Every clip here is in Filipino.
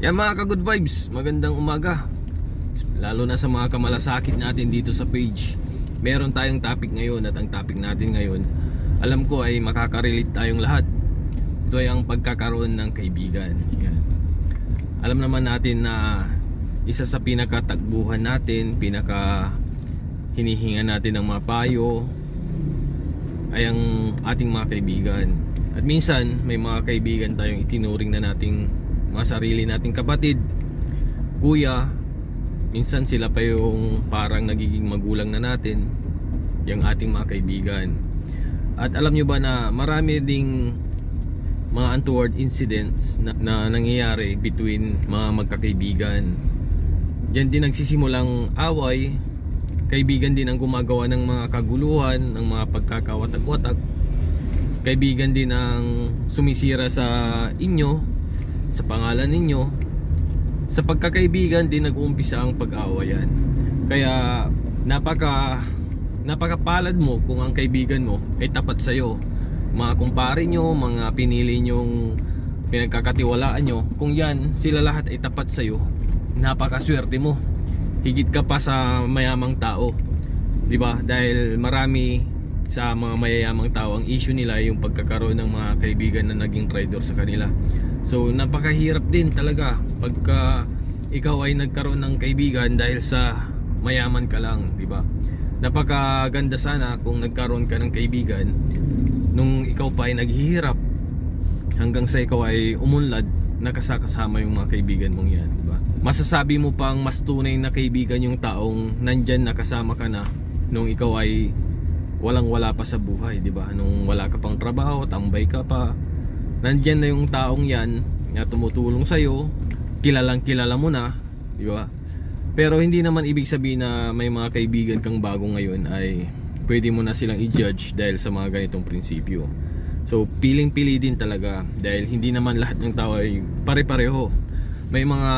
Yan mga ka-good vibes, magandang umaga. Lalo na sa mga kamalasakit natin dito sa page. Meron tayong topic ngayon at ang topic natin ngayon, alam ko ay makaka-relate tayong lahat. Ito ay ang pagkakaroon ng kaibigan. Yan. Alam naman natin na isa sa pinakatagbuhan natin, pinaka hinihinga natin ng mga payo ay ang ating mga kaibigan. At minsan may mga kaibigan tayong itinuring na nating mga sarili nating kapatid, kuya, minsan sila pa yung parang nagiging magulang na natin, yung ating mga kaibigan. At alam nyo ba na marami ding mga untoward incidents na, na nangyayari between mga magkakaibigan. Diyan din nagsisimulang away, kaibigan din ang gumagawa ng mga kaguluhan, ng mga pagkakawatak-watak. Kaibigan din ang sumisira sa inyo, sa pangalan ninyo. Sa pagkakaibigan din nag-uumpisa ang pag-awayan. Kaya napaka napakapalad mo kung ang kaibigan mo ay tapat sa iyo. Mga kumpare nyo, mga pinili nyong pinagkakatiwalaan nyo, kung yan sila lahat ay tapat sa iyo, napakaswerte mo. Higit ka pa sa mayamang tao. 'Di ba? Dahil marami sa mga mayayamang tao ang issue nila yung pagkakaroon ng mga kaibigan na naging traitor sa kanila. So napakahirap din talaga pagka ikaw ay nagkaroon ng kaibigan dahil sa mayaman ka lang, 'di ba? Napakaganda sana kung nagkaroon ka ng kaibigan nung ikaw pa ay naghihirap hanggang sa ikaw ay umunlad nakasakasama yung mga kaibigan mong yan, di ba? Masasabi mo pang mas tunay na kaibigan yung taong nandyan nakasama ka na nung ikaw ay walang wala pa sa buhay, di ba? Nung wala ka pang trabaho, tambay ka pa. Nandyan na yung taong yan na tumutulong sa'yo, kilalang kilala mo na, di ba? Pero hindi naman ibig sabihin na may mga kaibigan kang bago ngayon ay pwede mo na silang i-judge dahil sa mga ganitong prinsipyo. So, piling-pili din talaga dahil hindi naman lahat ng tao ay pare-pareho. May mga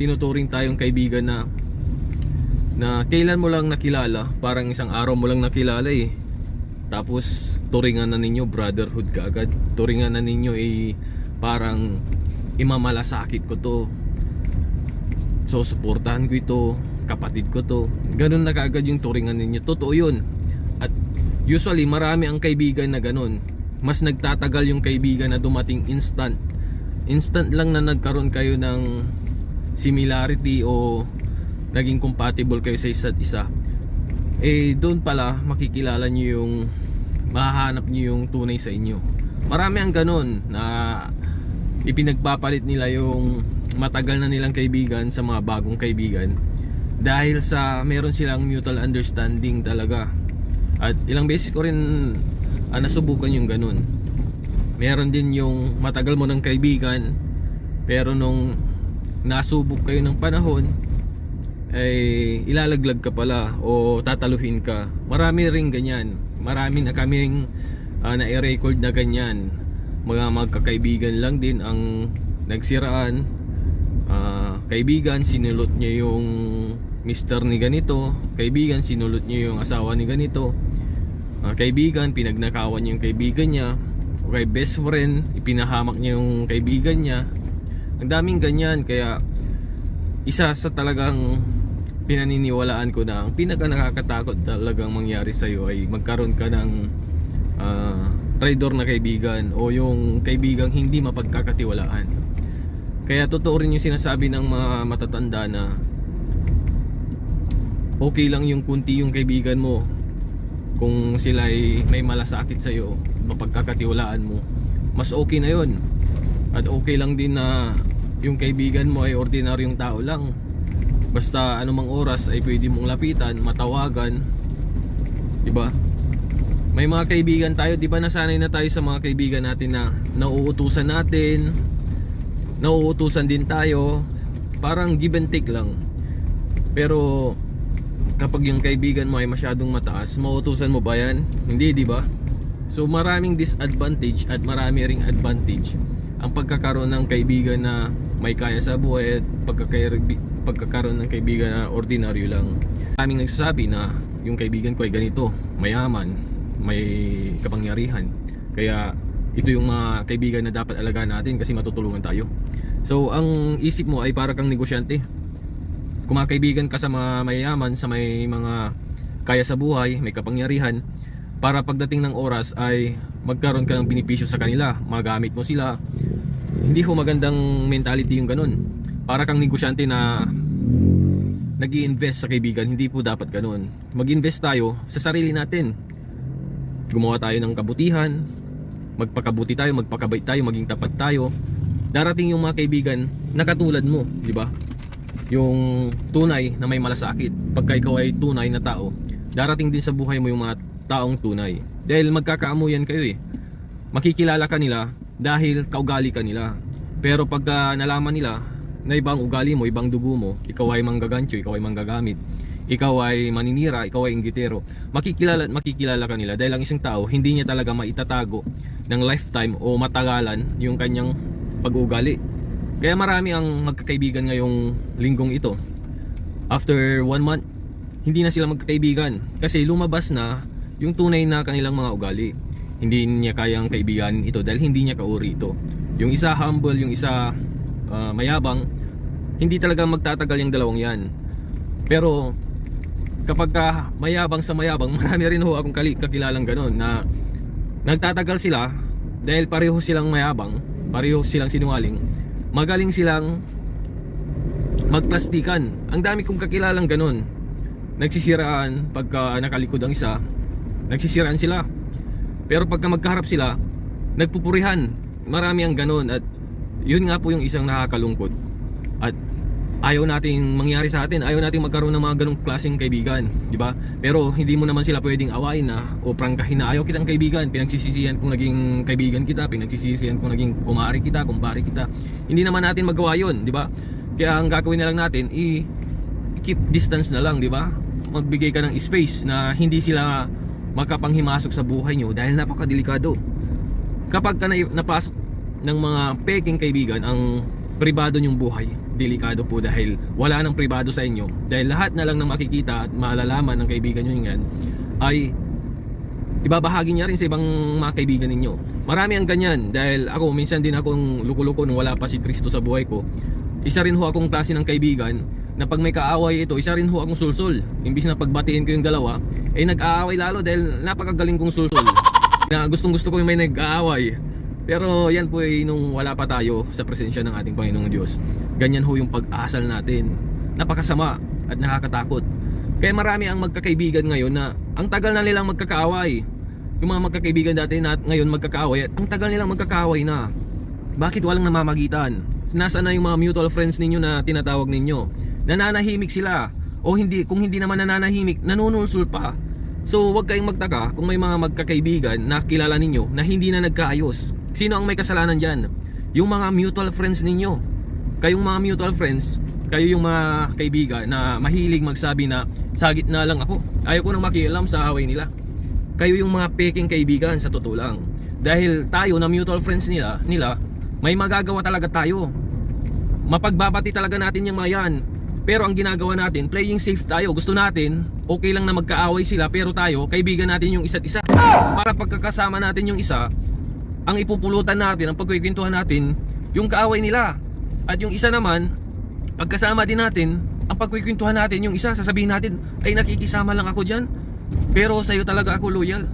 tinuturing tayong kaibigan na na kailan mo lang nakilala, parang isang araw mo lang nakilala eh. Tapos turingan na ninyo brotherhood ka agad. Turingan na ninyo eh parang imamalasakit ko to. So suportahan ko ito, kapatid ko to. Ganun na kaagad yung turingan ninyo. Totoo yun. At usually marami ang kaibigan na ganun. Mas nagtatagal yung kaibigan na dumating instant. Instant lang na nagkaroon kayo ng similarity o naging compatible kayo sa isa't isa. Eh doon pala makikilala nyo yung mahahanap nyo yung tunay sa inyo. Marami ang ganun na ipinagpapalit nila yung matagal na nilang kaibigan sa mga bagong kaibigan. Dahil sa meron silang mutual understanding talaga. At ilang beses ko rin ah, nasubukan yung ganun. Meron din yung matagal mo ng kaibigan pero nung nasubok kayo ng panahon ay ilalaglag ka pala o tataluhin ka. Marami ring ganyan marami na kaming ah, na-record na ganyan. Mga magkakaibigan lang din ang nagsiraan. Ah, kaibigan sinulot niya yung mister ni ganito. Kaibigan sinulot niya yung asawa ni ganito. Ah, kaibigan pinagnakawan niya yung kaibigan niya. Okay best friend ipinahamak niya yung kaibigan niya. Ang daming ganyan kaya isa sa talagang pinaniniwalaan ko na ang pinaka nakakatakot talagang mangyari sa iyo ay magkaroon ka ng ah, traitor na kaibigan o yung kaibigang hindi mapagkakatiwalaan kaya totoo rin yung sinasabi ng mga matatanda na okay lang yung kunti yung kaibigan mo kung sila ay may malasakit sa iyo, mapagkakatiwalaan mo. Mas okay na 'yon. At okay lang din na yung kaibigan mo ay ordinaryong tao lang. Basta anumang oras ay pwede mong lapitan, matawagan. 'Di ba? May mga kaibigan tayo, 'di ba nasanay na tayo sa mga kaibigan natin na nauutusan natin, nauutusan din tayo parang give and take lang pero kapag yung kaibigan mo ay masyadong mataas mauutusan mo ba yan? hindi di ba? so maraming disadvantage at marami ring advantage ang pagkakaroon ng kaibigan na may kaya sa buhay at pagkakaroon ng kaibigan na ordinaryo lang maraming nagsasabi na yung kaibigan ko ay ganito mayaman may kapangyarihan kaya ito yung mga kaibigan na dapat alagaan natin kasi matutulungan tayo So ang isip mo ay para kang negosyante. Kumakaibigan ka sa mga mayayaman, sa may mga kaya sa buhay, may kapangyarihan para pagdating ng oras ay magkaroon ka ng benepisyo sa kanila, magamit mo sila. Hindi ho magandang mentality yung ganun. Para kang negosyante na nag invest sa kaibigan, hindi po dapat ganun. Mag-invest tayo sa sarili natin. Gumawa tayo ng kabutihan, magpakabuti tayo, magpakabait tayo, maging tapat tayo. Darating yung mga kaibigan na katulad mo, di ba? Yung tunay na may malasakit. Pagka ikaw ay tunay na tao, darating din sa buhay mo yung mga taong tunay. Dahil magkakaamuyan kayo eh. Makikilala ka nila dahil kaugali ka nila. Pero pagka nalaman nila na ibang ugali mo, ibang dugo mo, ikaw ay manggagancho, ikaw ay manggagamit, ikaw ay maninira, ikaw ay inggitero, makikilala makikilala ka nila dahil ang isang tao hindi niya talaga maitatago ng lifetime o matagalan yung kanyang pag-ugali. Kaya marami ang magkakaibigan ngayong linggong ito. After one month, hindi na sila magkakaibigan kasi lumabas na yung tunay na kanilang mga ugali. Hindi niya kayang kaibiganin ito dahil hindi niya kauri ito. Yung isa humble, yung isa ah, mayabang, hindi talaga magtatagal yung dalawang yan. Pero kapag ka mayabang sa mayabang, marami rin ho akong kakilalang ganun na nagtatagal sila dahil pareho silang mayabang, pareho silang sinungaling, magaling silang magplastikan. Ang dami kong kakilalang ganun. Nagsisiraan pagka nakalikod ang isa, nagsisiraan sila. Pero pagka magkaharap sila, nagpupurihan. Marami ang ganun at yun nga po yung isang nakakalungkot. At ayaw nating mangyari sa atin, ayaw nating magkaroon ng mga ganong klaseng kaibigan, di ba? Pero hindi mo naman sila pwedeng awayin na o prangkahin na ayaw kitang kaibigan, pinagsisisihan kung naging kaibigan kita, pinagsisisihan kung naging kumari kita, kumpare kita. Hindi naman natin magawa yun, di ba? Kaya ang gagawin na lang natin, i keep distance na lang, di ba? Magbigay ka ng space na hindi sila makapanghimasok sa buhay nyo dahil napakadelikado. Kapag ka na, napasok ng mga peking kaibigan ang pribado nyong buhay, delikado po dahil wala nang pribado sa inyo. Dahil lahat na lang ng makikita at malalaman ng kaibigan nyo yan ay ibabahagi niya rin sa ibang mga kaibigan ninyo. Marami ang ganyan dahil ako minsan din akong luko-luko nung wala pa si Kristo sa buhay ko. Isa rin ho akong klase ng kaibigan na pag may kaaway ito, isa rin ho akong sulsul. Imbis na pagbatiin ko yung dalawa, eh nag-aaway lalo dahil napakagaling kong sulsul. na gustong gusto ko yung may nag-aaway. Pero yan po ay nung wala pa tayo sa presensya ng ating Panginoong Diyos. Ganyan ho yung pag-asal natin. Napakasama at nakakatakot. Kaya marami ang magkakaibigan ngayon na ang tagal na nilang magkakaaway. Yung mga magkakaibigan dati na ngayon magkakaaway, ang tagal nilang magkakaaway na. Bakit walang namamagitan? Nasaan na yung mga mutual friends ninyo na tinatawag ninyo? Nananahimik sila. O hindi, kung hindi naman nananahimik, nanunulsul pa. So wag kayong magtaka kung may mga magkakaibigan na kilala ninyo na hindi na nagkaayos. Sino ang may kasalanan dyan? Yung mga mutual friends ninyo. Kayong mga mutual friends, kayo yung mga kaibigan na mahilig magsabi na sa gitna lang ako. Ayaw ko nang makialam sa away nila. Kayo yung mga peking kaibigan sa totoo lang. Dahil tayo na mutual friends nila, nila may magagawa talaga tayo. Mapagbabati talaga natin yung mga yan. Pero ang ginagawa natin, playing safe tayo. Gusto natin, okay lang na magkaaway sila, pero tayo, kaibigan natin yung isa't isa. Para pagkakasama natin yung isa, ang ipupulutan natin, ang pagkikwentuhan natin, yung kaaway nila. At yung isa naman, pagkasama din natin, ang pagkikwentuhan natin, yung isa, sasabihin natin, ay nakikisama lang ako dyan. Pero sa'yo talaga ako loyal.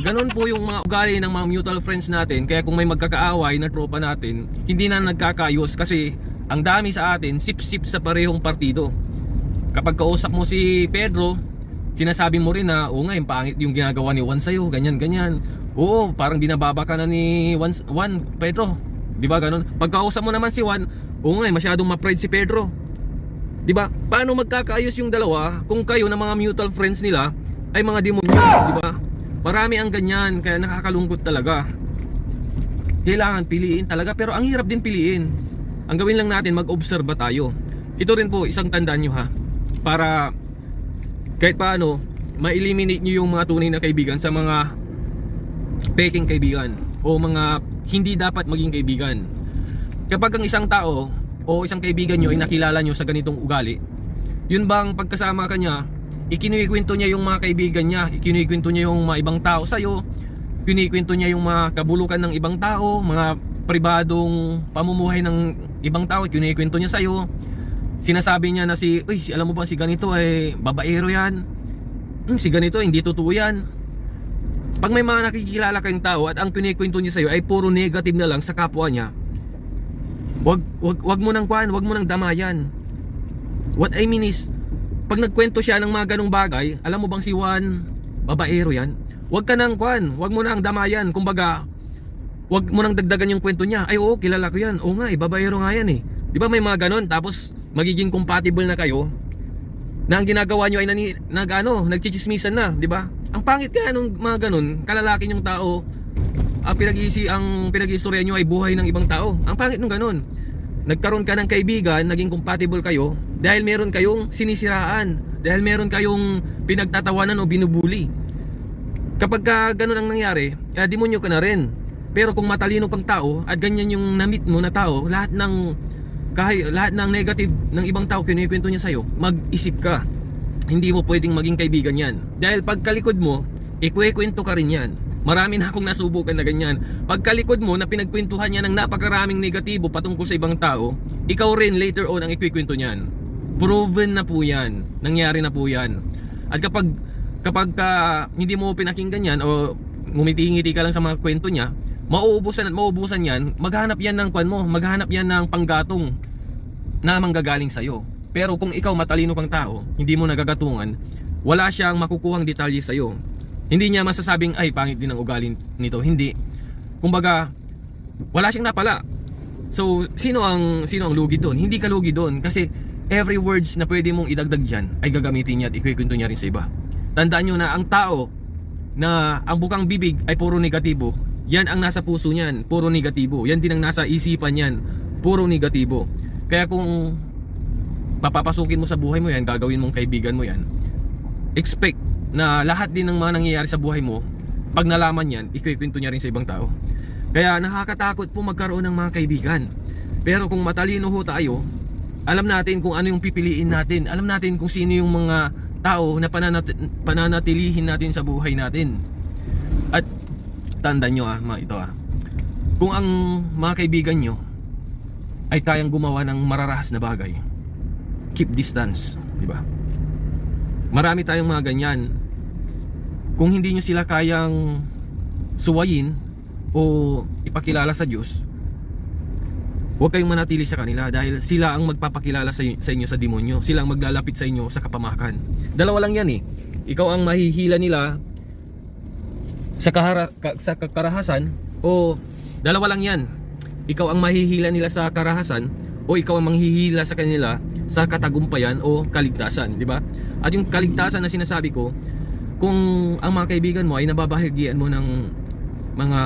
Ganon po yung mga ugali ng mga mutual friends natin. Kaya kung may magkakaaway na tropa natin, hindi na nagkakayos kasi ang dami sa atin, sip-sip sa parehong partido. Kapag kausap mo si Pedro, sinasabi mo rin na, oo nga, yung pangit yung ginagawa ni Juan sa'yo, ganyan, ganyan. Oo, parang binababa ka na ni Juan, Juan Pedro. Di ba ganon? Pagkausap mo naman si Juan, oo nga, eh, masyadong ma-pride si Pedro. Di ba? Paano magkakaayos yung dalawa kung kayo na mga mutual friends nila ay mga demonyo, di ba? Marami ang ganyan, kaya nakakalungkot talaga. Kailangan piliin talaga, pero ang hirap din piliin. Ang gawin lang natin, mag-obserba tayo. Ito rin po, isang tandaan nyo ha. Para kahit paano, ma-eliminate nyo yung mga tunay na kaibigan sa mga peking kaibigan o mga hindi dapat maging kaibigan. Kapag ang isang tao o isang kaibigan nyo ay nakilala nyo sa ganitong ugali, yun bang pagkasama ka niya, ikinikwento niya yung mga kaibigan niya, ikinikwento niya yung mga ibang tao sa'yo, kinikwento niya yung mga kabulukan ng ibang tao, mga pribadong pamumuhay ng ibang tao, kinikwento niya sa'yo. Sinasabi niya na si, uy, alam mo ba si ganito ay babaero yan. Hmm, si ganito, hindi totoo yan. Pag may mga nakikilala kayong tao at ang kinikwento niya sa'yo ay puro negative na lang sa kapwa niya, wag, wag, wag mo nang kwan, wag mo nang damayan. What I mean is, pag nagkwento siya ng mga ganong bagay, alam mo bang si Juan, babaero yan? Wag ka nang kwan, wag mo nang damayan. Kumbaga, wag mo nang dagdagan yung kwento niya. Ay oo, kilala ko yan. Oo nga eh, babaero nga yan eh. Di ba may mga ganon? Tapos, magiging compatible na kayo na ang ginagawa nyo ay nani, nag, ano, nagchichismisan na, di ba? Ang pangit kaya nung mga ganun, kalalaki yung tao, ang pinag-iisi ang pinag-iistorya ay buhay ng ibang tao. Ang pangit nung ganun. Nagkaroon ka ng kaibigan, naging compatible kayo dahil meron kayong sinisiraan, dahil meron kayong pinagtatawanan o binubuli. Kapag ka ganun ang nangyari, eh, demonyo ka na rin. Pero kung matalino kang tao at ganyan yung na-meet mo na tao, lahat ng kahit lahat ng negative ng ibang tao kinikwento niya sa'yo, mag-isip ka. Hindi mo pwedeng maging kaibigan yan. Dahil pagkalikod mo, ikwekwento ka rin yan. Marami na akong nasubukan na ganyan. Pagkalikod mo na pinagkwentuhan niya ng napakaraming negatibo patungkol sa ibang tao, ikaw rin later on ang ikwekwento niyan. Proven na po yan. Nangyari na po yan. At kapag kapag ka hindi mo pinakinggan yan o ngumiti-ngiti ka lang sa mga kwento niya, mauubusan at mauubusan yan, maghanap yan ng kwan mo, maghanap yan ng panggatong na manggagaling sa'yo. Pero kung ikaw matalino kang tao, hindi mo nagagatungan, wala siyang makukuhang detalye sa'yo. Hindi niya masasabing, ay, pangit din ang ugali nito. Hindi. Kumbaga, wala siyang napala. So, sino ang sino ang lugi doon? Hindi ka lugi doon kasi every words na pwede mong idagdag diyan ay gagamitin niya at ikukwento niya rin sa iba. Tandaan niyo na ang tao na ang bukang bibig ay puro negatibo, yan ang nasa puso niyan, puro negatibo. Yan din ang nasa isipan niyan, puro negatibo. Kaya kung papapasukin mo sa buhay mo yan, gagawin mong kaibigan mo yan, expect na lahat din ng mga nangyayari sa buhay mo, pag nalaman yan, ikukwento niya rin sa ibang tao. Kaya nakakatakot po magkaroon ng mga kaibigan. Pero kung matalino ho tayo, alam natin kung ano yung pipiliin natin. Alam natin kung sino yung mga tao na pananat- pananatilihin natin sa buhay natin. At tandaan nyo ah, mga ito ah. Kung ang mga kaibigan nyo ay kayang gumawa ng mararahas na bagay, keep distance, di ba? Marami tayong mga ganyan. Kung hindi nyo sila kayang suwayin o ipakilala sa Diyos, huwag kayong manatili sa kanila dahil sila ang magpapakilala sa, sa inyo sa demonyo. Sila ang maglalapit sa inyo sa kapamakan. Dalawa lang yan eh. Ikaw ang mahihila nila sa, kahara, ka- sa karahasan o dalawa lang yan. Ikaw ang mahihila nila sa karahasan o ikaw ang manghihila sa kanila sa katagumpayan o kaligtasan, di ba? At yung kaligtasan na sinasabi ko, kung ang mga kaibigan mo ay nababahagian mo ng mga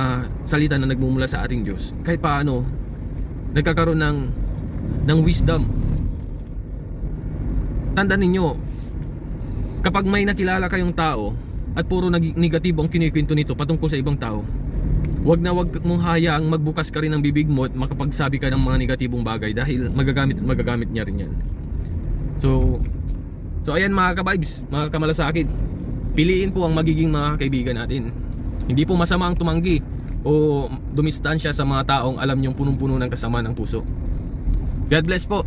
salita na nagmumula sa ating Diyos, kahit paano nagkakaroon ng ng wisdom. Tandaan ninyo, kapag may nakilala kayong tao at puro negatibo ang kinikwento nito patungkol sa ibang tao, wag na wag mong hayaang magbukas ka rin ng bibig mo at makapagsabi ka ng mga negatibong bagay dahil magagamit at magagamit niya rin yan. So, so ayan mga ka-vibes, mga kamalasakit, piliin po ang magiging mga kaibigan natin. Hindi po masama ang tumanggi o dumistansya sa mga taong alam niyong punong-puno ng kasama ng puso. God bless po.